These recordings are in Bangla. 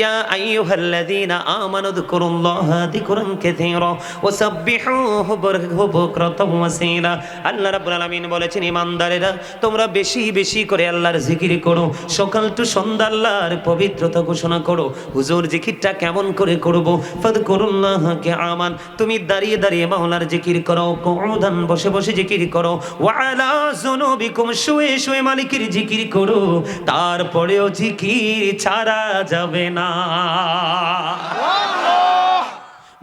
ইয়া আইয়ুহাল্লাযীনা আমানু যকুরুল্লাহা যিকরান কাসীরা ওয়া সাব্বিহুহু বুকরাতাও ওয়া আসীলা আল্লাহ রাব্বুল বলেছেন ইমানদারেরা তোমরা বেশি বেশি করে আল্লাহর জিকির করো, সকাল টু সন্ধ্যা আল্লাহর পবিত্রতা ঘোষণা করো, হুজুর জিকিরটা কেমন করে করব? ফাদকুরুল্লাহকে আমান তুমি দাঁড়িয়ে দাঁড়িয়ে মাওলার জিকির করো, কুউদান বসে বসে জিকির করো ওয়ালা যুনুবিকুম, শুয়ে শুয়ে মালিকের জিকির করো, তারপরেও জিকির ছাড়া যাবে না।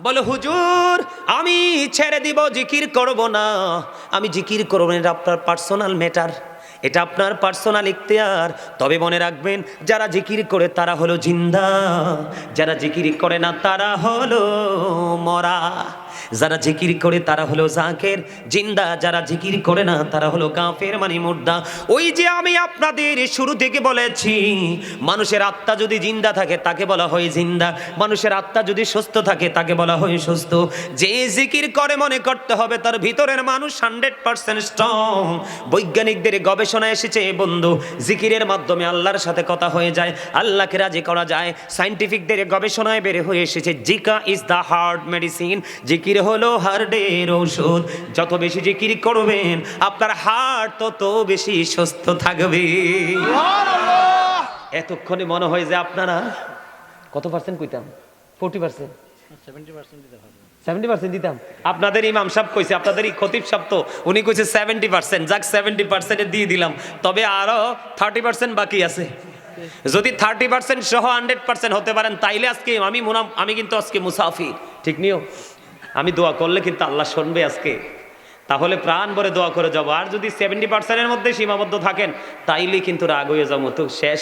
বলে, হুজুর, আমি ছেড়ে দিব, জিকির করব না। আমি জিকির করব না, এটা আপনার পার্সোনাল ম্যাটার এটা আপনার পার্সোনাল ইখতিয়ার। তবে মনে রাখবেন, যারা জিকির করে, তারা হলো জিন্দা। যারা জিকির করে না, তারা হলো মরা। যারা জিকির করে তারা হলো জাকের, জিন্দা যারা জিকির করে না তারা হলো কাফের মানে মুর্দা। ওই যে আমি আপনাদের শুরু থেকে বলেছি, মানুষের আত্মা যদি জিন্দা থাকে তাকে বলা হয় জিন্দা, মানুষের আত্মা যদি সুস্থ থাকে তাকে বলা হয় সুস্থ। যে জিকির করে মনে করতে হবে তার ভিতরের মানুষ হান্ড্রেড পার্সেন্ট স্ট্রং বৈজ্ঞানিকদের গবেষণা এসেছে, বন্ধু, জিকিরের মাধ্যমে আল্লাহর সাথে কথা হয়ে যায়, আল্লাহকে রাজি করা যায়। সাইন্টিফিকদের গবেষণায় বের হয়ে এসেছে, জিকা ইজ দ্য হার্ট মেডিসিন জিকির হলো হার্টের ঔষধ। যত বেশি জিকির করবেন আপনার হার্ট তত বেশি সুস্থ থাকবে। এতক্ষণে মনে হয় যে আপনারা কত পার্সেন্ট কইতাম? ফোরটি পার্সেন্ট সেভেন্টি পার্সেন্ট দিতাম। আপনাদের ইমাম সাহেব কইছে আপনাদের এই খতিব সাহেব তো উনি কইছে সেভেন্টি পার্সেন্ট যাক সেভেন্টি পার্সেন্টে দিয়ে দিলাম। তবে আরও থার্টি পার্সেন্ট বাকি আছে। যদি থার্টি পার্সেন্ট সহ হান্ড্রেড পার্সেন্ট হতে পারেন তাইলে আজকে আমি মুনাম আমি কিন্তু আজকে মুসাফির। ঠিক নিও আমি দোয়া করলে কিন্তু আল্লাহ শুনবে আজকে। তাহলে প্রাণ ভরে দোয়া করে যাব। আর যদি সেভেন্টি পার্সেন্টের মধ্যে সীমাবদ্ধ থাকেন তাইলে কিন্তু রাগ হয়ে যাব। তো শেষ।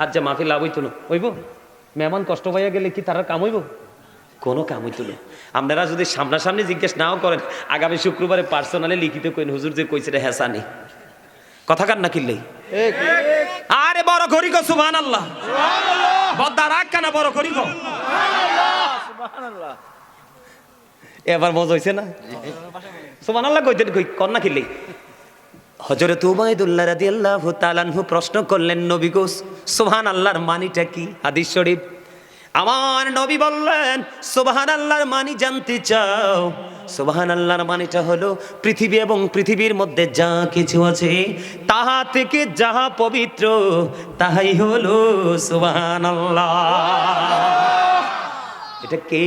আর যে মাফি লাভ হইতো না। হইব? মেহমান কষ্ট পাইয়া গেলে কি তারা কাম হইব? কোনো কাম হইতো না। আপনারা যদি সামনাসামনি জিজ্ঞেস নাও করেন আগামী শুক্রবারে পার্সোনালি লিখিত কইন হুজুর যে কইছে রে হেসানি। কথা কান না কিনলেই আরে বড় করি গো সুবহান আল্লাহ বদ্দা রাগ কানা বড় করি গো। এবার মজা হইছে না? সুবহান আল্লাহ কইতেন কই কন্যা কিনলেই হজরত উবাইদুল্লাহ রাদিয়াল্লাহু তাআলাহু প্রশ্ন করলেন, নবী গো সুবহান আল্লাহর মানিটা কি? হাদিস শরীফ। আমার নবী বললেন সুবহান আল্লাহর মানি জানতে চাও। সুবহান আল্লাহর মানিটা হলো পৃথিবী এবং পৃথিবীর মধ্যে যা কিছু আছে, তাহা থেকে যাহা পবিত্র, তাহাই হলো সুবহান আল্লাহ এটা কে?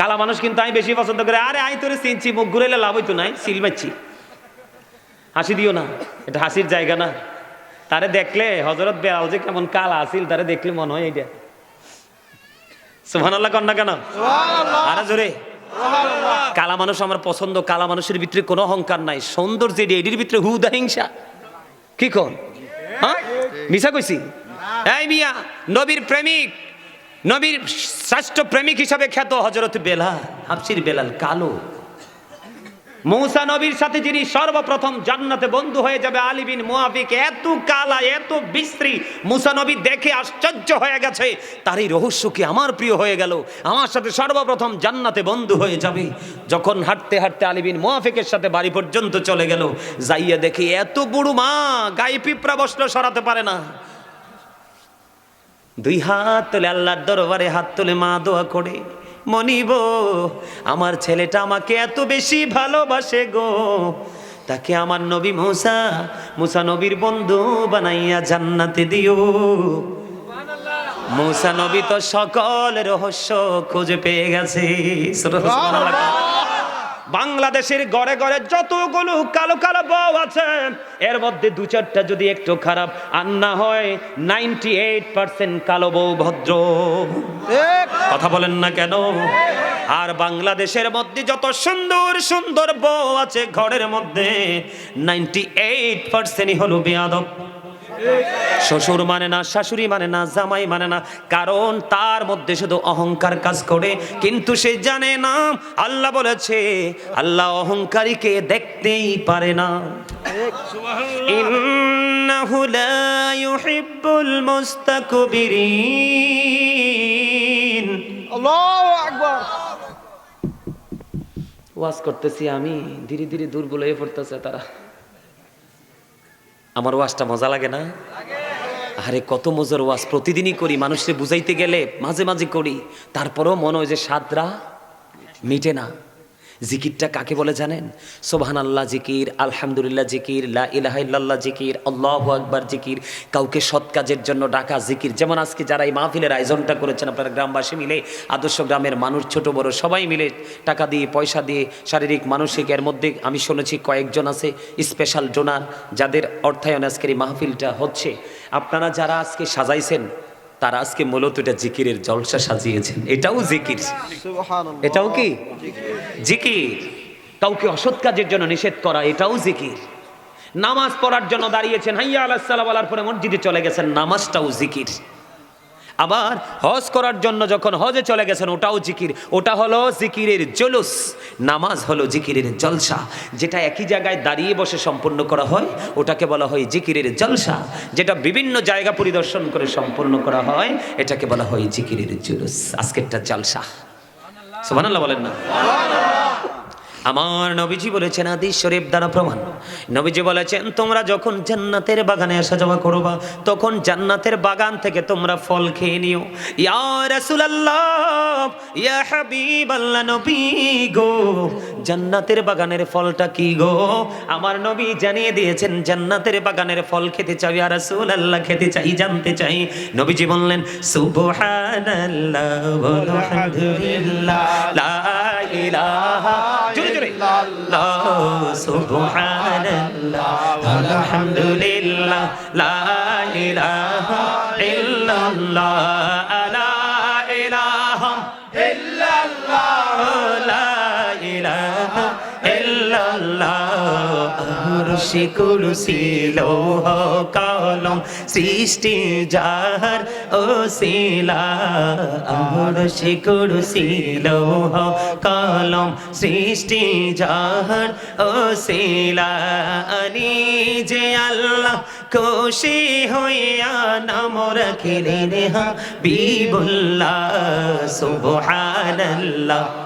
কালা মানুষ কিন্তু আমি বেশি পছন্দ করে। আরে আই তোরে চিনছি মুখ ঘুরাইলে লাভ হইতো নাই সিল মারছি। হাসি দিও না এটা হাসির জায়গা না। তারে দেখলে হজরত বেড়াল যে কেমন কালা আসিল তারে দেখলে মনে হয় এইটা। সুবহানাল্লাহ কন্যা কেন? আরে জোরে। কালা মানুষ আমার পছন্দ কালা মানুষের ভিতরে কোনো অহংকার নাই। সৌন্দর্য এটির ভিতরে হুদা হিংসা। কি কন? হ্যাঁ? মিশা কইছি? এই মিয়া নবীর প্রেমিক। নবীর শ্রেষ্ঠ প্রেমিক হিসাবে খ্যাত হজরত বেলাল, হাফসির বেলাল কালো। মৌসা নবীর সাথে যিনি সর্বপ্রথম জান্নাতে বন্ধু হয়ে যাবে আলী বিন মুআফিক, এত কালা, এত বিশ্রী। মুসা নবী দেখে আশ্চর্য হয়ে গেছে, তার এই রহস্য কি আমার প্রিয় হয়ে গেল? আমার সাথে সর্বপ্রথম জান্নাতে বন্ধু হয়ে যাবে। যখন হাঁটতে হাঁটতে আলী বিন মুআফিকের সাথে বাড়ি পর্যন্ত চলে গেল, যাইয়া দেখি এত বুড়ো মা, গায়ে পিঁপড়া বসল সরাতে পারে না। দুই হাত তুলে আল্লাহর দরবারে হাত তুলে মা দোয়া করে। মনিব, আমার ছেলেটা আমাকে এত বেশি ভালোবাসে গো। তাকে আমার নবী মুসা মুসা নবীর বন্ধু বানাইয়া জান্নাতে দিও। মুসা নবী তো সকল রহস্য খুঁজে পেয়ে গেছে। বাংলাদেশের গড়ে গড়ে যতগুলো কালো কালো বউ আছে এর মধ্যে দু চারটা যদি একটু খারাপ আর না হয় নাইনটি এইট পার্সেন্ট কালো বউ ভদ্র। কথা বলেন না কেন? আর বাংলাদেশের মধ্যে যত সুন্দর সুন্দর বউ আছে ঘরের মধ্যে নাইনটি এইট পার্সেন্টই হলো বেয়াদব। শ্বশুর মানে না শাশুড়ি মানে না জামাই মানে না কারণ তার মধ্যে শুধু অহংকার কাজ করে। কিন্তু সে জানে না আল্লাহ বলেছে আল্লাহ অহংকারীকে দেখতেই পারে না। ইন্নাহু লা ইউহিব্বুল মুস্তাকবিরিন। আল্লাহু আকবার। ওয়াজ করতেছি আমি ধীরে ধীরে দুর্বল হয়ে পড়তেছে তারা। আমার ওয়াজটা মজা লাগে না? আরে, কত মজার ওয়াজ। প্রতিদিনই করি, মানুষকে বুঝাইতে গেলে মাঝে মাঝে করি। তারপরেও মনে হয় যে সাদরা মিটে না। জিকিরটা কাকে বলে জানেন? সোবহান আল্লাহ জিকির, আলহামদুলিল্লাহ জিকির, লা ইলাহা জিকির, আল্লাহ আকবার জিকির, কাউকে সৎ কাজের জন্য ডাকা জিকির। যেমন আজকে যারা এই মাহফিলের আয়োজনটা করেছেন, আপনারা গ্রামবাসী মিলে, আদর্শ গ্রামের মানুষ, ছোট, বড়, সবাই মিলে টাকা দিয়ে, পয়সা দিয়ে, শারীরিক, মানসিক, এর মধ্যে আমি শুনেছি কয়েকজন আছে স্পেশাল ডোনার যাদের অর্থায়ন আজকের এই মাহফিলটা হচ্ছে। আপনারা যারা আজকে সাজাইছেন তারা আজকে মূলত এটা জিকিরের জলসা সাজিয়েছেন। এটাও জিকির। এটাও কি? জিকির। কাউকে অসৎ কাজের জন্য নিষেধ করা এটাও জিকির। নামাজ পড়ার জন্য দাঁড়িয়েছেন হাইয়া আলাহ বলার পরে মসজিদে চলে গেছেন নামাজটাও জিকির। আবার হজ করার জন্য যখন হজে চলে গেছেন, ওটাও জিকির। ওটা হলো জিকিরের জলুস। নামাজ হলো জিকিরের জলসা। যেটা একই জায়গায় দাঁড়িয়ে বসে সম্পূর্ণ করা হয়, ওটাকে বলা হয় জিকিরের জলসা। যেটা বিভিন্ন জায়গা পরিদর্শন করে সম্পূর্ণ করা হয়, এটাকে বলা হয় জিকিরের জুলুস। আজকেরটা জলসা। সুবহানাল্লাহ বলেন না। আমার নবীজি বলেছেন আদি শরীফ দ্বারা প্রমাণ। নবীজি বলেছেন, তোমরা যখন জান্নাতের বাগানে আসা যাওয়া করবা, তখন জান্নাতের বাগান থেকে তোমরা ফল খেয়ে নিও। ইয়া রাসূলুল্লাহ, ইয়া হাবিবাল্লাহ নবী গো, জান্নাতের বাগানের ফলটা কি গো? আমার নবী জানিয়ে দিয়েছেন, জান্নাতের বাগানের ফল খেতে চাই ইয়া রাসূলুল্লাহ, খেতে চাই, জানতে চাই। নবীজি বললেন, সুবহানাল্লাহ আলহামদুলিল্লাহ লা ইলাহা জোরে জোরে আল্লাহ সুবহানাল্লাহ আলহামদুলিল্লাহ লা আরশে কুরসি লৌহ কলম সৃষ্টি যাহার ও শিলা। আরশে কুরসি লৌহ কলম সৃষ্টি যাহার ও শিলা। আনি যে আল্লাহ খুশি হইয়া নাম রাখিলেন হাবিবুল্লাহ সুবহানাল্লাহ।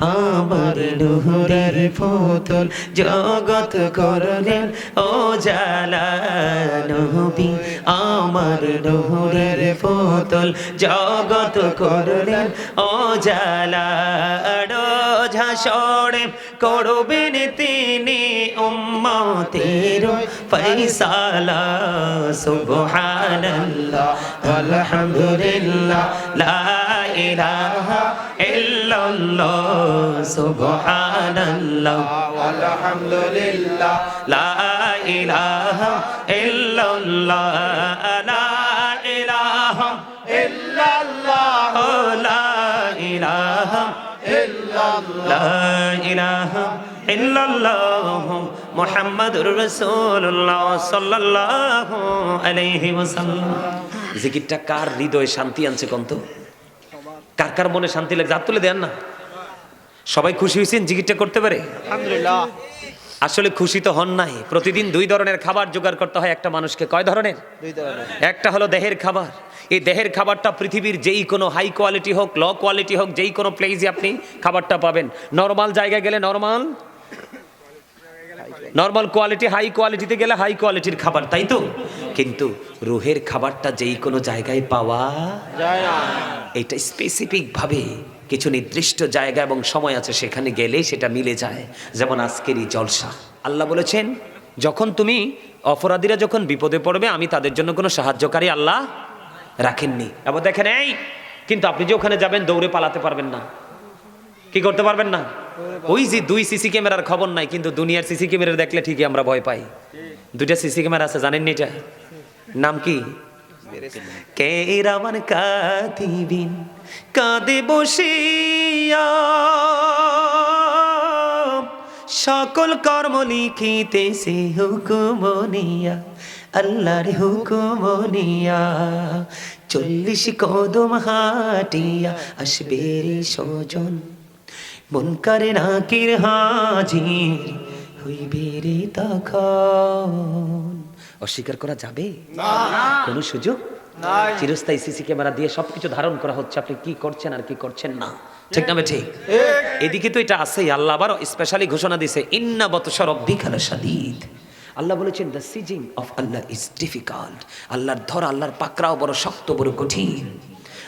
আমার নুহুরের ফোতল জগৎ করলেন ও জালা নবী, আমার নুহুরের ফোতল জগৎ করলেন ও জালা ঝাসড়ে করবেন তিনি উম্মতের ফৈসালা সুবহানাল্লাহ, আলহামদুলিল্লাহ, লা ইলাহা ইল্লাল্লাহ সুবহানাল্লাহ। আলহামদুলিল্লাহ। লা ইলাহা ইল্লাল্লাহ লা ইলাহা ইল্লাল্লাহ লা ইলাহা ইল্লাল্লাহ। লা ইলাহা ইল্লাল্লাহ মুহাম্মাদুর রাসূলুল্লাহ সাল্লাল্লাহু আলাইহি ওয়াসাল্লাম। জিকিরটা কার হৃদয়ে শান্তি আনছে কন্ত? কার কার মনে শান্তি লাগে হাত তুলে দেন না। সবাই খুশি হয়েছেন? জিকিরটা করতে পারে? আলহামদুলিল্লাহ। আসলে খুশি তো হন নাই। প্রতিদিন দুই ধরনের খাবার জোগাড় করতে হয় একটা মানুষকে। কয় ধরনের? একটা হলো দেহের খাবার। এই দেহের খাবারটা পৃথিবীর যেই কোনো হাই কোয়ালিটি হোক লো কোয়ালিটি হোক যেই কোনো প্লেসে আপনি খাবারটা পাবেন। নর্মাল জায়গায় গেলে নর্মাল নর্মাল কোয়ালিটি হাই কোয়ালিটিতে গেলে হাই কোয়ালিটির খাবার তাই তো? কিন্তু রুহের খাবারটা যেই কোনো জায়গায় পাওয়া যায় না। এটা স্পেসিফিক ভাবে কিছু নির্দিষ্ট জায়গা এবং সময় আছে সেখানে গেলে সেটা মিলে যায়। যেমন আজকেরই জলসা। আল্লাহ বলেছেন যখন তুমি অপরাধীরা যখন বিপদে পড়বে আমি তাদের জন্য কোনো সাহায্যকারী আল্লাহ রাখেননি। এবার দেখেন এই কিন্তু আপনি যে ওখানে যাবেন দৌড়ে পালাতে পারবেন না। কি করতে পারবেন না? ওই যে দুই সিসি ক্যামেরার খবর নাই, কিন্তু দুনিয়ার সিসি ক্যামেরা দেখলে ঠিকই আমরা ভয় পাই। দুইটা সিসি ক্যামেরা আছে, জানেন নি এটা? নাম কি? কে রামান কাতিবিন কাঁদে বসিয়া। সকল কর্ম লিখিতে লিখিতেছে হুকুমনিয়া আল্লাহর হুকুমনিয়া চল্লিশ কদম হাটিয়া, আসবে রে সজন মন করে নাকির হাজির হইবে রে তখন। অস্বীকার করা যাবে? কোনো সুযোগ? চিরস্থায়ী সিসি ক্যামেরা দিয়ে সবকিছু ধারণ করা হচ্ছে। আপনি কি করছেন আর কি করছেন না? ঠিক। না ঠিক। এদিকে তো এটা আছেই। আল্লাহ আবার স্পেশালি ঘোষণা দিছে ইন্না বতসর অব্দিখালা সাদিদ আল্লাহ বলেছেন the seizing of Allah is difficult আল্লাহর ধর আল্লাহর পাকড়াও বড় শক্ত বড় কঠিন।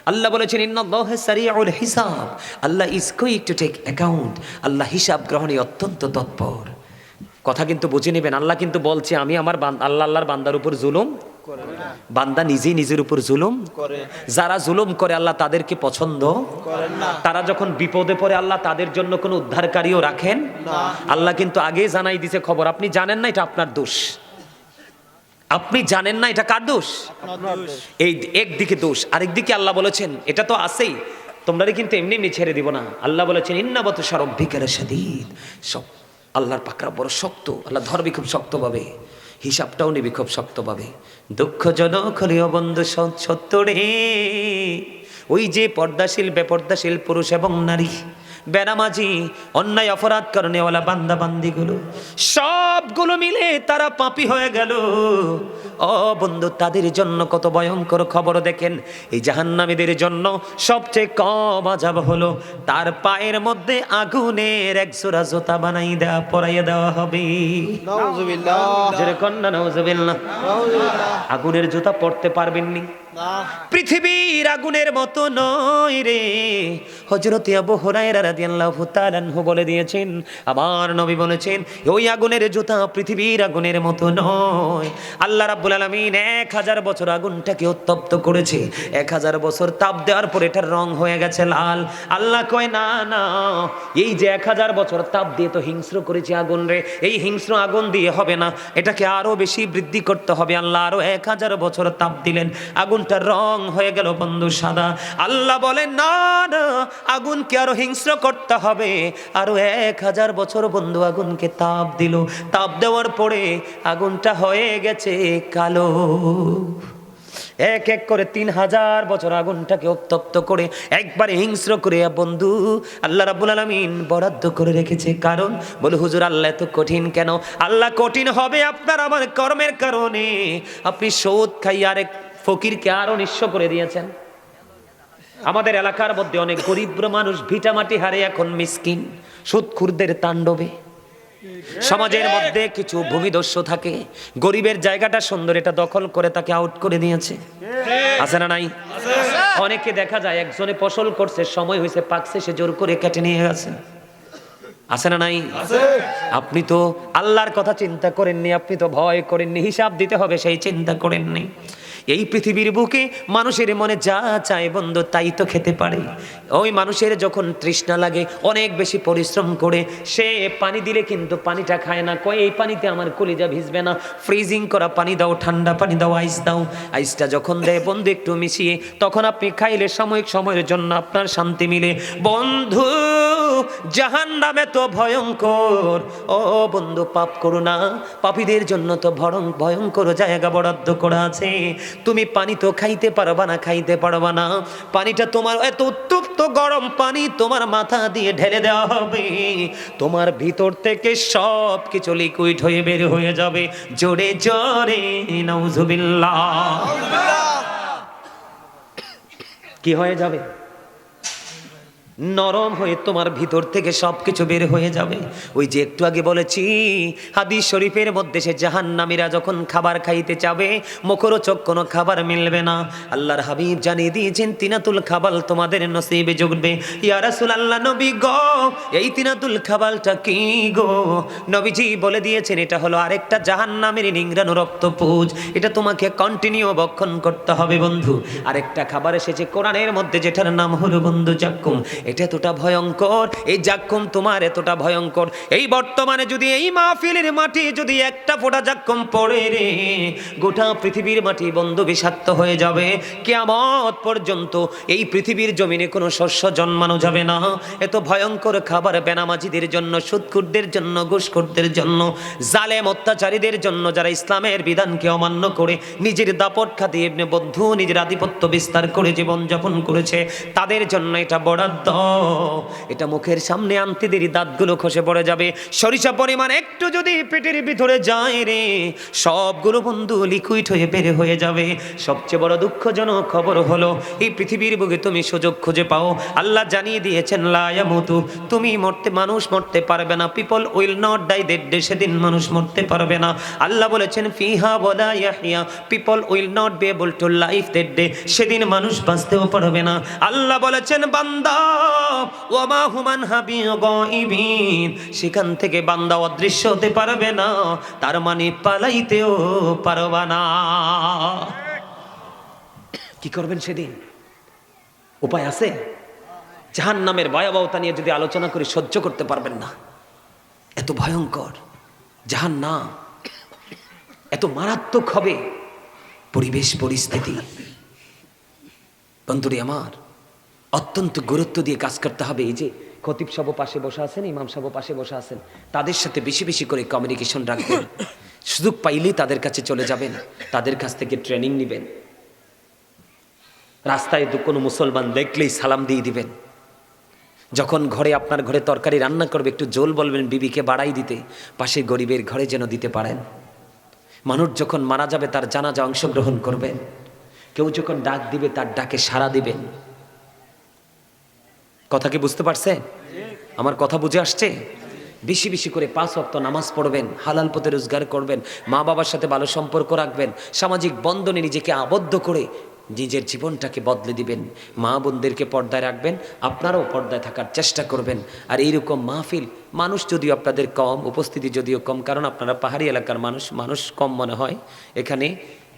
আল্লাহ বলেছেন সারিউল হিসাব। আল্লাহ is quick to take account আল্লাহ হিসাব গ্রহণে অত্যন্ত তৎপর। কথা কিন্তু বুঝে নেবেন। আল্লাহ কিন্তু বলছে আমি আমার আল্লাহ আল্লাহর বান্দার উপর জুলুম বান্দা নিজেই নিজের উপর জুলুম করে। যারা জুলুম করে আল্লাহ তাদেরকে পছন্দ করেন না। তারা যখন বিপদে পড়ে আল্লাহ তাদের জন্য কোনো উদ্ধারকারীও রাখেন? না। আল্লাহ কিন্তু আগেই জানাই দিছে খবর। আপনি জানেন না এটা আপনার দোষ। আপনি জানেন না এটা কার দোষ? এই একদিকে দোষ, আরেকদিকে আল্লাহ বলেছেন, এটা তো আছেই। তোমরা কিন্তু এমনি এমনি ছেড়ে দিব না। আল্লাহ বলেছেন ইন্নাবত সরব বিকারে সাদিদ সব, আল্লাহর পাকড়া বড় শক্ত আল্লাহ ধরবি খুব শক্তভাবে। হিসাবটাও নিবি খুব শক্তভাবে। দুঃখজনক হলেও বন্ধু, সৎ সত্য রে ওই যে পর্দাশীল, বেপর্দাশীল পুরুষ এবং নারী বেনামাজি অন্যায় অপরাধ করণেওয়ালা বান্দা বান্দিগুলো সবগুলো মিলে তারা পাপি হয়ে গেল। ও বন্ধু তাদের জন্য কত ভয়ঙ্কর খবর দেখেন। এই জাহান্নামীদের জন্য সবচেয়ে কম আজাব হলো তার পায়ের মধ্যে আগুনের এক জোড়া জোতা বানাই দেওয়া পরাইয়ে দেওয়া হবে। আগুনের জুতা পড়তে পারবেননি। পৃথিবীর আগুনের মতো নয় রে। হজরত আবু হুরায়রা রাদিয়াল্লাহু তাআলা বলে দিয়েছেন, আমার নবী বলেছেন, ওই আগুনের জুতা পৃথিবীর আগুনের মতো নয়। আল্লাহ রাব্বুল আলামিন এক হাজার বছর আগুনটাকে উত্তপ্ত করেছে। এক হাজার বছর তাপ দেওয়ার পর এটার রং হয়ে গেছে লাল। আল্লাহ কয়, না না, এই যে এক হাজার বছর তাপ দিয়ে তো হিংস্র করেছে আগুন রে। এই হিংস্র আগুন দিয়ে হবে না। এটাকে আরও বেশি বৃদ্ধি করতে হবে। আল্লাহ আরও এক হাজার বছর তাপ দিলেন। আগুনটার রং হয়ে গেল বন্ধু, সাদা। আল্লাহ বলেন না না, আগুনকে আরও হিংস্র করতে হবে। আরও এক হাজার বছর বন্ধু আগুনকে তাপ দিল। তাপ দেওয়ার পরে আগুনটা হয়ে গেছে কালো। এক এক করে তিন হাজার বছর আগুনটাকে উত্তপ্ত করে একবারে হিংস্র করে বন্ধু, আল্লাহ রাব্বুল আলামিন বরাদ্দ করে রেখেছে। কারণ, বলে, হুজুর, আল্লাহ এত কঠিন কেন? আল্লাহ কঠিন হবে আপনার আমার কর্মের কারণে। আপনি সৌদ খাই আরেক ফকিরকে আরও নিঃস্ব করে দিয়েছেন? আমাদের এলাকার মধ্যে অনেক গরিব মানুষ ভিটামাটি হারে এখন মিসকিন সুদখুরদের তাণ্ডবে। সমাজের মধ্যে কিছু ভূমিদস্য থাকে, গরিবের জায়গাটা সুন্দর, এটা দখল করে তাকে আউট করে দিয়েছে। আছে না নাই? অনেকে দেখা যায় একজনে ফসল করছে, সময় হয়েছে, পাকছে, সে জোর করে কেটে নিয়ে গেছে। আছে না নাই? আপনি তো আল্লাহর কথা চিন্তা করেননি, আপনি তো ভয় করেননি, হিসাব দিতে হবে, সেই চিন্তা করেননি। এই পৃথিবীর বুকে মানুষের মনে যা চায় বন্ধু, তাই তো খেতে পারে। ওই মানুষের যখন তৃষ্ণা লাগে, অনেক বেশি পরিশ্রম করে, সে পানি দিলে কিন্তু পানিটা খায় না। কয়, এই পানিতে আমার কলিজা ভিজবে না। ফ্রিজিং করা পানি দাও, ঠান্ডা পানি দাও, আইস দাও। আইসটা যখন দেয় বন্ধু, একটু মিশিয়ে, তখন আপনি খাইলে সাময়িক সময়ের জন্য আপনার শান্তি মিলে। বন্ধু জাহান নামে তো ভয়ঙ্কর। ও বন্ধু, পাপ করো না। পাপীদের জন্য তো ভরং, ভয়ঙ্কর জায়গা বরাদ্দ করা আছে। তুমি পানি তো খাইতে পারবা না খাইতে পারবা না। পানিটা তোমার এত উত্তপ্ত গরম পানি তোমার মাথা দিয়ে ঢেলে দেওয়া হবে। তোমার ভিতর থেকে সব কিছু লিকুইড হয়ে বের হয়ে যাবে। জোরে জোরে নৌজুবিল্লাহ কি হয়ে যাবে? নরম হয়ে তোমার ভিতর থেকে সব কিছু বের হয়ে যাবে। ওই যে একটু আগে বলেছি, হাদিস শরীফের মধ্যে সে জাহান্নামীরা যখন খাবার খাইতে যাবে, মুখরোচক কোনো খাবার মিলবে না। আল্লাহর হাবিব জানিয়ে দিয়েছেন, তিনাতুল খাবাল তোমাদের নসিবে জুগবে। ইয়া রাসূলুল্লাহ, নবী গো, এই তিনাতুল খাবালটা কি গো? নবীজি বলে দিয়েছেন, এটা হলো আরেকটা জাহান্নামের নিংরানো রক্তপুজ। এটা তোমাকে কন্টিনিউ বক্ষণ করতে হবে বন্ধু। আরেকটা খাবার এসেছে কোরআনের মধ্যে, যেটার নাম হলো বন্ধু জাক্কুম। এটা এতটা ভয়ঙ্কর, এই জাক্ষম তোমার এতটা ভয়ঙ্কর। এই বর্তমানে যদি এই মাহফিলের মাটি যদি একটা ফোঁটা জাক্ষম পড়ে রে, গোটা পৃথিবীর মাটি বন্ধ বিষাক্ত হয়ে যাবে। কেয়ামত পর্যন্ত এই পৃথিবীর জমিনে কোনো শস্য জন্মানো যাবে না। এত ভয়ঙ্কর খাবার বেনামাজিদের জন্য সুৎকুরদের জন্য, ঘুষখোরদের জন্য, জালেম অত্যাচারীদের জন্য যারা ইসলামের বিধানকে অমান্য করে নিজের দাপট খাতে এমনি বন্ধু নিজের আধিপত্য বিস্তার করে জীবনযাপন করেছে, তাদের জন্য এটা বরাদ্দ এটা মুখের সামনে আনতে দেরি, দাঁতগুলো খসে পড়ে যাবে। সরিষা পরিমাণ একটু যদি পেটের ভিতরে যায় রে, সবগুলো বন্ধু লিকুইড হয়ে বের হয়ে যাবে। সবচেয়ে বড় দুঃখজনক খবর হলো, এই পৃথিবীর বুকে তুমি সুযোগ খুঁজে পাও। আল্লাহ জানিয়ে দিয়েছেন লায়ামুতু তুমি মরতে, মানুষ মরতে পারবে না। People will not die that সেদিন মানুষ মরতে পারবে না। আল্লাহ বলেছেন, ফিহা বলা Yahya people will not be able to life that day সেদিন মানুষ বাঁচতেও পারবে না। আল্লাহ বলেছেন, বান্দা ওমা হুমান সেখান থেকে বান্দা অদৃশ্য হতে পারবে না, তার মানে পালাইতেও পারবা না। কি করবেন সেদিন? উপায় আছে? জাহান নামের ভয়াবহতা নিয়ে যদি আলোচনা করে সহ্য করতে পারবেন না। এত ভয়ঙ্কর জাহান না এত মারাত্মক হবে পরিবেশ, পরিস্থিতি। বন্ধুরি আমার অত্যন্ত গুরুত্ব দিয়ে কাজ করতে হবে। এই যে খতিব সাহ পাশে বসে আছেন, ইমাম সাহ পাশে বসে আছেন, তাদের সাথে বেশি বেশি করে কমিউনিকেশন রাখবেন। সুযোগ পাইলেই তাদের কাছে চলে যাবেন, তাদের কাছ থেকে ট্রেনিং নেবেন। রাস্তায় দু কোনো মুসলমান দেখলেই সালাম দিয়ে দিবেন। যখন ঘরে আপনার ঘরে তরকারি রান্না করবে, একটু জোল বলবেন বিবিকে বাড়াই দিতে, পাশে গরিবের ঘরে যেন দিতে পারেন। মানুষ যখন মারা যাবে, তার জানাজা অংশগ্রহণ করবেন। কেউ যখন ডাক দিবে, তার ডাকে সাড়া দিবেন। কথা কি বুঝতে পারছেন আমার কথা বুঝে আসছে? বেশি বেশি করে পাঁচ অক্ত নামাজ পড়বেন, হালাল পথে রোজগার করবেন, মা বাবার সাথে ভালো সম্পর্ক রাখবেন, সামাজিক বন্ধনে নিজেকে আবদ্ধ করে নিজের জীবনটাকে বদলে দিবেন। মা বোনদেরকে পর্দায় রাখবেন, আপনারাও পর্দায় থাকার চেষ্টা করবেন। আর এইরকম মাহফিল, মানুষ যদিও আপনাদের কম, উপস্থিতি যদিও কম, কারণ আপনারা পাহাড়ি এলাকার মানুষ মানুষ কম মনে হয় এখানে।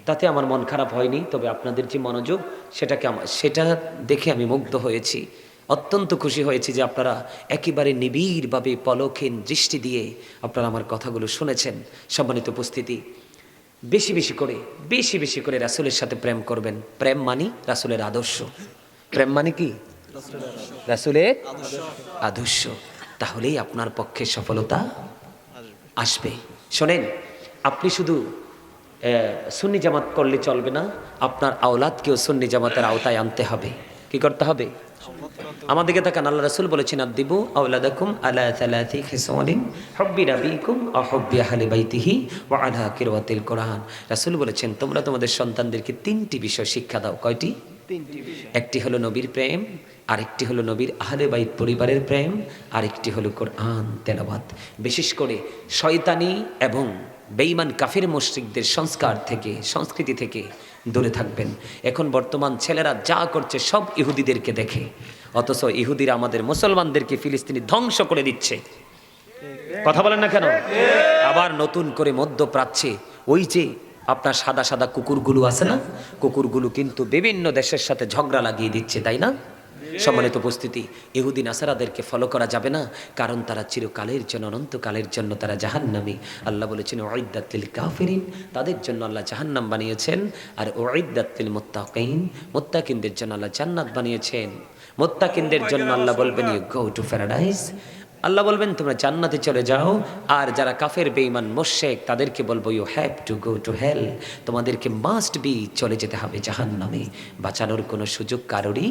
তাতে আমার মন খারাপ হয়নি, তবে আপনাদের যে মনোযোগ, সেটাকে আমার সেটা দেখে আমি মুগ্ধ হয়েছি। অত্যন্ত খুশি হয়েছি যে আপনারা একেবারে নিবিড়ভাবে পলক্ষীন দৃষ্টি দিয়ে আপনারা আমার কথাগুলো শুনেছেন, সম্মানিত উপস্থিতি। বেশি বেশি করে, বেশি বেশি করে রাসুলের সাথে প্রেম করবেন। প্রেম মানি রাসুলের আদর্শ। প্রেম মানে কি? রাসুলের আদর্শ। তাহলেই আপনার পক্ষে সফলতা আসবে। শোনেন, আপনি শুধু সুন্নি জামাত করলে চলবে না, আপনার আওলাদকেও সুন্নি জামাতের আওতায় আনতে হবে। কি করতে হবে? আমাদেরকে তাকান আল্লাহ রাসূল বলেছেন আদিবু আওলাদাকুম আলা হুব্বি রাবিকুম আহলি বাইতিহি ওয়া আলা কিরাতিল কোরআন। রাসূল বলেছেন তোমরা তোমাদের সন্তানদেরকে তিনটি বিষয় শিক্ষা দাও। কয়টি? একটি হলো নবীর প্রেম আরেকটি হলো নবীর আহলে বাইত পরিবারের প্রেম আরেকটি হলো কোরআন তেলাওয়াত। বিশেষ করে শয়তানি এবং বেঈমান কাফির মুশরিকদের সংস্কার থেকে সংস্কৃতি থেকে দূরে থাকবেন। এখন বর্তমান ছেলেরা যা করছে সব ইহুদিদেরকে দেখে। অথচ ইহুদিরা আমাদের মুসলমানদেরকে ফিলিস্তিনি ধ্বংস করে দিচ্ছে। কথা বলেন না কেন? আবার নতুন করে মধ্যপ্রাচ্যে ওই যে আপনার সাদা সাদা কুকুরগুলো আছে না? কুকুরগুলো কিন্তু বিভিন্ন দেশের সাথে ঝগড়া লাগিয়ে দিচ্ছে, তাই না? সম্মানিত উপস্থিতি ইহুদিন আসারাদেরকে ফলো করা যাবে না, কারণ তারা চিরকালের জন্য, অনন্তকালের জন্য তারা জাহান্নামী। আল্লাহ বলেছেন ওয়াইদাতিল কাফিরিন তাদের জন্য আল্লাহ জাহান্নাম বানিয়েছেন, আর ওয়াইদাতিল মোত্তাকিন মোত্তাকিনদের জন্য আল্লাহ জান্নাত বানিয়েছেন। মোত্তাকিনদের জন্য আল্লাহ বলবেন ইউ গো টু প্যারাডাইজ আল্লাহ বলবেন, তোমরা জান্নাতে চলে যাও। আর যারা কাফের, বেঈমান মোশেক তাদেরকে বলব you have to go to hell তোমাদেরকে মাস্ট বি চলে যেতে হবে জাহান্নামে। বাঁচানোর কোনো সুযোগ কারোরই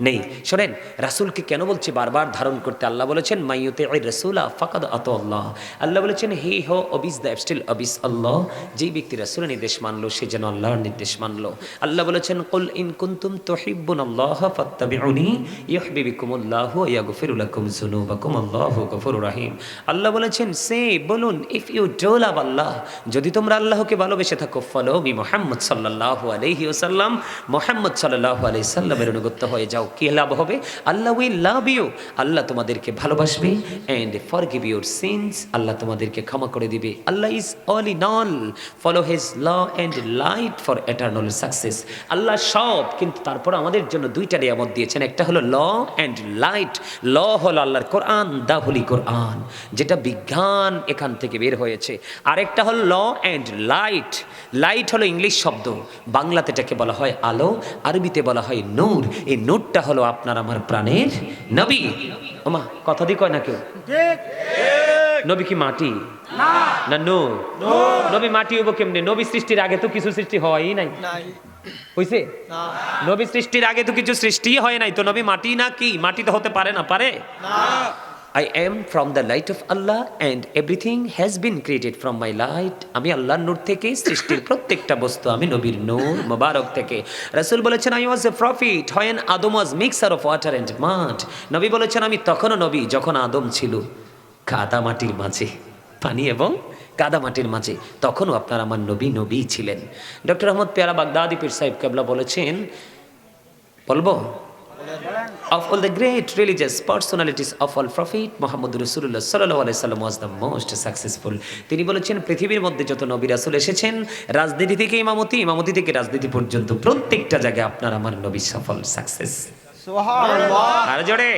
নেই। শোনেন, রাসূলকে কেন বলছি বারবার ধারণ করতে? আল্লাহ বলেছেন মাইয়ুতে ওই রসুলা ফাকাদ আত আল্লাহ। আল্লাহ বলেছেন, হে, হো, অবিস দ্য স্টিল অবিস আল্লাহ। যেই ব্যক্তি রাসূলের নির্দেশ মানলো, সে যেন আল্লাহর নির্দেশ মানলো। আল্লাহ বলেছেন, কুল ইন কুনতুম তুহিব্বুন আল্লাহ ফাত্তাবিউনি ইউহিব্বুকুমুল্লাহ ওয়া ইয়াগফিরু যুনুবাকুম আল্লাহু গফুরুর রহিম। আল্লাহ বলেছেন, সে, বলুন ইফ ইউ ডো লাভ আল্লাহ, যদি তোমরা আল্লাহকে ভালোবেসে থাকো ফলো মি মোহাম্মদ সাল্লাল্লাহু আলাইহি ওয়াসাল্লাম মোহাম্মদ সাল্লাল্লাহু আলাইহি সাল্লামের অনুগত হয়ে যাও। কি লাভ হবে? আল্লাহ উইল লাভ ইউ। আল্লাহ তোমাদেরকে ভালোবাসবে। And forgive your sins আল্লাহ তোমাদেরকে ক্ষমা করে দিবে। আল্লাহ is all in all follow his law and light for eternal success আল্লাহ সব, কিন্তু তারপর আমাদের জন্য দুইটা নিয়ামত দিয়েছেন। একটা হলো ল অ্যান্ড লাইট ল হলো আল্লাহর কোরআন, দা হোলি কোরআন। যেটা বিজ্ঞান এখান থেকে বের হয়েছে। আরেকটা হলো ল অ্যান্ড লাইট লাইট হলো ইংলিশ শব্দ। বাংলাতে এটাকে বলা হয় আলো। আরবিতে বলা হয় নূর। এই নূরটা হলো আপনার আমার প্রাণের নবী। ওমা কথা দিয়ে কয় না কেউ? নবী কি মাটি? না নো নবী মাটি হব কেমনে? নবী সৃষ্টির আগে তো কিছু সৃষ্টি হয়ই নাই। হইছে? না। নবী সৃষ্টির আগে তো কিছু সৃষ্টি হয় নাই। তো নবী মাটি না কি? মাটি তো হতে পারে না পারে? I am from the light of Allah and everything has been created from my light আমি আল্লাহর নূর থেকে সৃষ্টির প্রত্যেকটা বস্তু আমি নবীর নূর মোবারক থেকে। রাসূল বলেছেন I was a prophet হয়েন Adam was mixture of water and mud নবী বলেছেন, আমি তখনও নবী যখন আদম ছিল। কাদা মাটির মাঝে, পানি এবং কাদা মাটির মাঝে, তখনও আপনার আমার নবী নবী ছিলেন। ডক্টর আহমদ পেয়ারা বাগদাদি পীর সাহেব কেবলা বলেছেন, বলব of all the great religious personalities of all prophet Muhammad Rasulullah sallallahu alaihi wasallam was the most successful তিনি বলেছেন পৃথিবীর মধ্যে যত নবী রাসূল এসেছেন রাজনীতি থেকে ইমামতি ইমামতি থেকে রাজনীতি পর্যন্ত প্রত্যেকটা জায়গায় আপনার আমার নবী সফল সাকসেস আর জোরে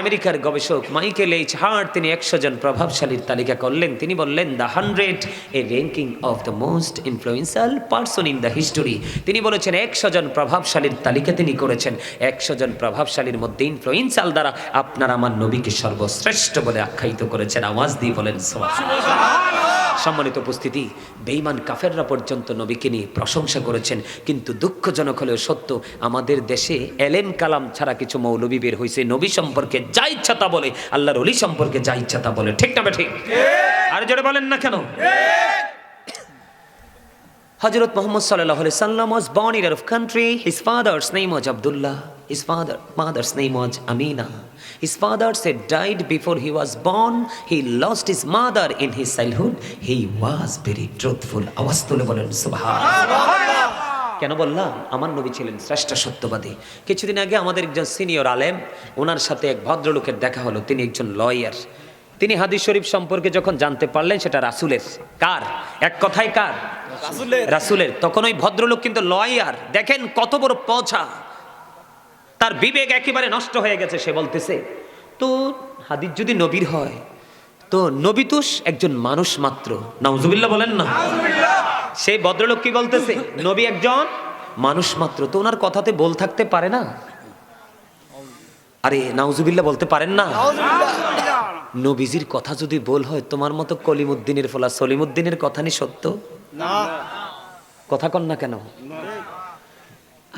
আমেরিকার গবেষক মাইকেল এইচ হার্ট তিনি একশো জন প্রভাবশালীর তালিকা করলেন। তিনি বললেন, the hundred a ranking of the most influential person in the history. তিনি বলেছেন, একশো জন প্রভাবশালীর তালিকা তিনি করেছেন। একশো জন প্রভাবশালীর মধ্যে ইনফ্লুয়েন্সিয়াল দ্বারা আপনার আমার নবীকে সর্বশ্রেষ্ঠ বলে আখ্যায়িত করেছেন। আওয়াজ দিয়ে বলেন, সুবহানাল্লাহ। সম্মানিত উপস্থিতি বেইমান কাফেররা পর্যন্ত নবীকে নিয়ে প্রশংসা করেছেন কিন্তু দুঃখজনক হলেও সত্য আমাদের দেশে এলেম কালাম ছাড়া কিছু মৌলবী বের হয়েছে নবী সম্পর্কে যা ইচ্ছা তা বলে আল্লাহর অলি সম্পর্কে যা ইচ্ছা তা বলে ঠিক না ঠিক আর জোরে বলেন না কেন হজরত মোহাম্মদ সাল্লাহ সাল্লাম was born in Arab country. His father's name was Abdullah. His father, mother's name was Amina. His father said died before he was born. He lost his mother in his childhood. He was very truthful. আওয়াজ তুলে বলেন কেন বললাম? আমার নবী ছিলেন শ্রেষ্ঠ সত্যবাদী। কিছুদিন আগে আমাদের একজন সিনিয়র আলেম ওনার সাথে এক ভদ্রলোকের দেখা হলো। তিনি একজন লয়ার। তিনি হাদিস শরীফ সম্পর্কে যখন জানতে পারলেন সেটা রাসুলের। কার? এক কথায় কার? রাসুলের। তখন ওই ভদ্রলোক কিন্তু লয়ার। দেখেন কত বড় পছা তার বিবেক একেবারে নষ্ট হয়ে গেছে সে বলতেছে তো হাদিস যদি নবীর হয় তো নবী তো একজন মানুষ মাত্র। নাউজুবিল্লাহ বলেন না। সেই ভদ্রলোক কি বলতেছে নবী একজন মানুষ মাত্র। তো ওনার কথাতে বল থাকতে পারে না? আরে নাউজুবিল্লাহ বলতে পারেন না? নবীজির কথা যদি বল হয় তোমার মতো কলিমুদ্দিনের ফলা সলিমুদ্দিনের কথা নি সত্য? না। কথা কন না কেন?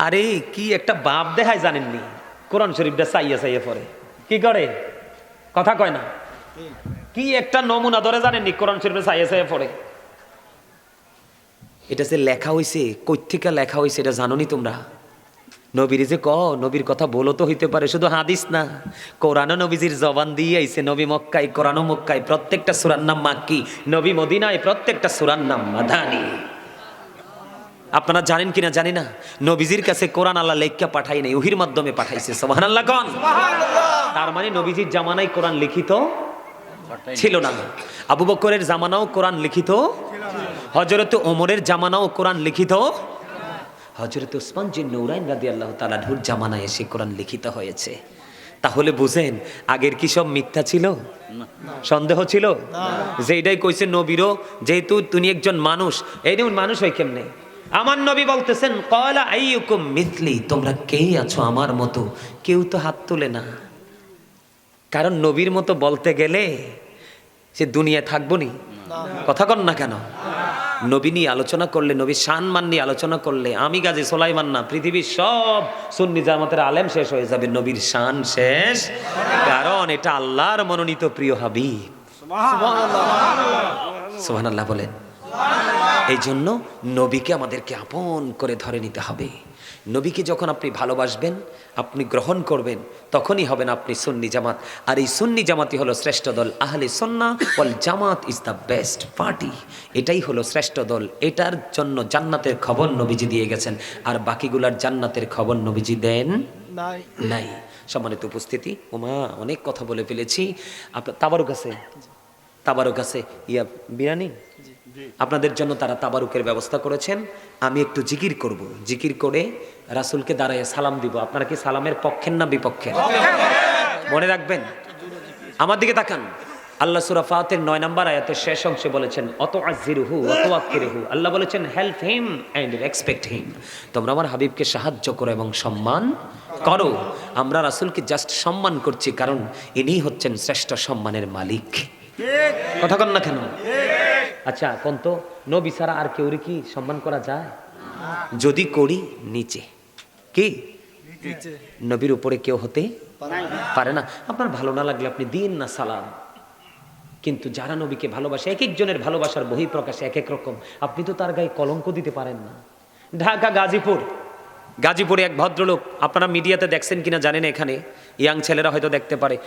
আরে, কি একটা বাপ দেখায় জানেননি? কোরআন শরীফটা চাইয়া চাইয়া পরে কি করে? কথা কয় না। কি একটা নমুনা ধরে জানেননি কোরআন শরীফে চাইয়া চাইয়া পড়ে? এটা যে লেখা হইছে কৈথিকা লেখা হইছে এটা জানোনি তোমরা? নবীর যে ক নবীর কথা বলো তো হইতে পারে, শুধু হাদিস না। কোরআনও নবীজির জবান দিয়ে আইছে, নবী মক্কায়, কোরআনও মক্কায়, প্রত্যেকটা সুরার নাম মাক্কি, নবী মদিনায় প্রত্যেকটা সুরার নাম মাদানি। আপনারা জানেন কিনা জানি না। নবীজির কাছে কোরআন আল্লাহ লেখা পাঠাই নাই উহির মাধ্যমে পাঠাইছে সোহান আল্লাহ কন তার মানে নবীজির জামানায় কোরআন লিখিত ছিল না। আবু বকরের জামানাও কোরআন লিখিত হজরত ওমরের জামানাও কোরআন লিখিত। হজরত উসমান জিন নৌরাইন রাদি আল্লাহ তালাহুর জামানায় এসে কোরআন লিখিত হয়েছে। তাহলে বুঝেন আগের কি সব মিথ্যা ছিল? সন্দেহ ছিল? যে এটাই কইছে নবীরও যেহেতু তুমি একজন মানুষ এই মানুষ হয় কেমনে? আমার নবী বলতেছেন কয়লা আইয়ুকুম মিথলি তোমরা কে আছো আমার মতো? কেউ তো হাত তোলে না। কারণ নবীর মতো বলতে গেলে সে দুনিয়া থাকব নি। কথা কন না কেন? নবী নিয়ে আলোচনা করলে নবী সম্মান নিয়ে আলোচনা করলে আমি গাজী সোলাইমান না পৃথিবীর সব সুন্নি জামাতের আলেম শেষ হয়ে যাবে নবীর শান শেষ। কারণ এটা আল্লাহর মনোনীত প্রিয় হাবিব। সুবহানাল্লাহ বলেন। এই জন্য নবীকে আমাদেরকে আপন করে ধরে নিতে হবে। নবীকে যখন আপনি ভালোবাসবেন আপনি গ্রহণ করবেন তখনই হবেন আপনি সুন্নি জামাত। আর এই সুন্নি জামাতই হলো শ্রেষ্ঠ দল আহলে সন্না ওয়াল জামাত ইজ দ্য বেস্ট পার্টি। এটাই হলো শ্রেষ্ঠ দল। এটার জন্য জান্নাতের খবর নবীজি দিয়ে গেছেন। আর বাকিগুলার জান্নাতের খবর নবীজি দেন নাই। নাই। সম্মানিত উপস্থিতি ওমা অনেক কথা বলে ফেলেছি। আপনার তাবারুক আছে? তাবারুক আছে। ইয়া বিরিয়ানি? আপনাদের জন্য তারা তাবারুকের ব্যবস্থা করেছেন। আমি একটু জিকির করব। জিকির করে রাসূলকে দাঁড়ায় সালাম দিব। আপনারা কি সালামের পক্ষের না বিপক্ষের? মনে রাখবেন? আমার দিকে তাকান। আল্লাহ সুরা ফাতের নয় নম্বর আয়াতের শেষ অংশে বলেছেন অত আজিরহু অত আকিরহু আল্লাহ বলেছেন help him and respect him তোমরা আমার হাবিবকে সাহায্য করো এবং সম্মান করো। আমরা রাসূলকে জাস্ট সম্মান করছি কারণ ইনি হচ্ছেন শ্রেষ্ঠ সম্মানের মালিক। কথা কন না কেন? আচ্ছা কোন তো নবী ছাড়া আর কেউ কি সম্মান করা যায়? যদি করি নিচে। কি? নবীর উপরে কেউ হতে পারে না। আপনার ভালো না লাগলে আপনি দিন না সালাম। কিন্তু যারা নবীকে ভালোবাসে এক একজনের ভালোবাসার বহিঃপ্রকাশ এক এক রকম। আপনি তো তার গায়ে কলঙ্ক দিতে পারেন না। ঢাকা গাজীপুর। গাজীপুরে এক ভদ্রলোক আপনারা মিডিয়াতে দেখছেন কিনা জানেন এখানে ইয়াং ছেলেরা হয়তো দেখতে পারে।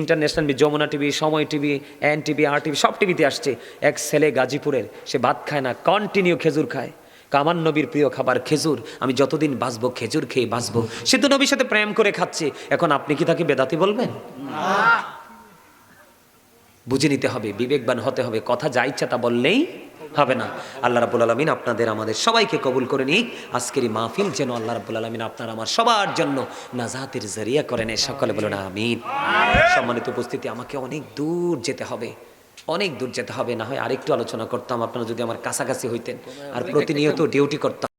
International Jamuna TV Somoy TV N TV R TV সব টিভিতে আসছে। এক ছেলে গাজীপুরের, সে ভাত খায় না কন্টিনিউ খেজুর খায়। কামান নবীর প্রিয় খাবার খেজুর। আমি যতদিন বাঁচবো, খেজুর খেয়ে বাঁচবো। সে তো নবীর সাথে প্রেম করে খাচ্ছে। এখন আপনি কি তাকে বেদাতি বলবেন? বুঝে নিতে হবে, বিবেকবান হতে হবে। কথা যা ইচ্ছা তা বললেই হবে না। আল্লাহ রাবুল আলমিন আপনাদের, আমাদের সবাইকে কবুল করে নিই আজকের এই মাহফিল যেন আল্লাহ রাবুল আলমিন আপনার, আমার সবার জন্য নাজাতের জরিয়া করেন। সকলে বলুন, আমিন। সম্মানিত উপস্থিতি, আমাকে অনেক দূর যেতে হবে। অনেক দূর যেতে হবে। না হয় আরেকটু আলোচনা করতাম। আপনারা যদি আমার কাছাকাছি হইতেন। আর প্রতিনিয়ত ডিউটি করতাম।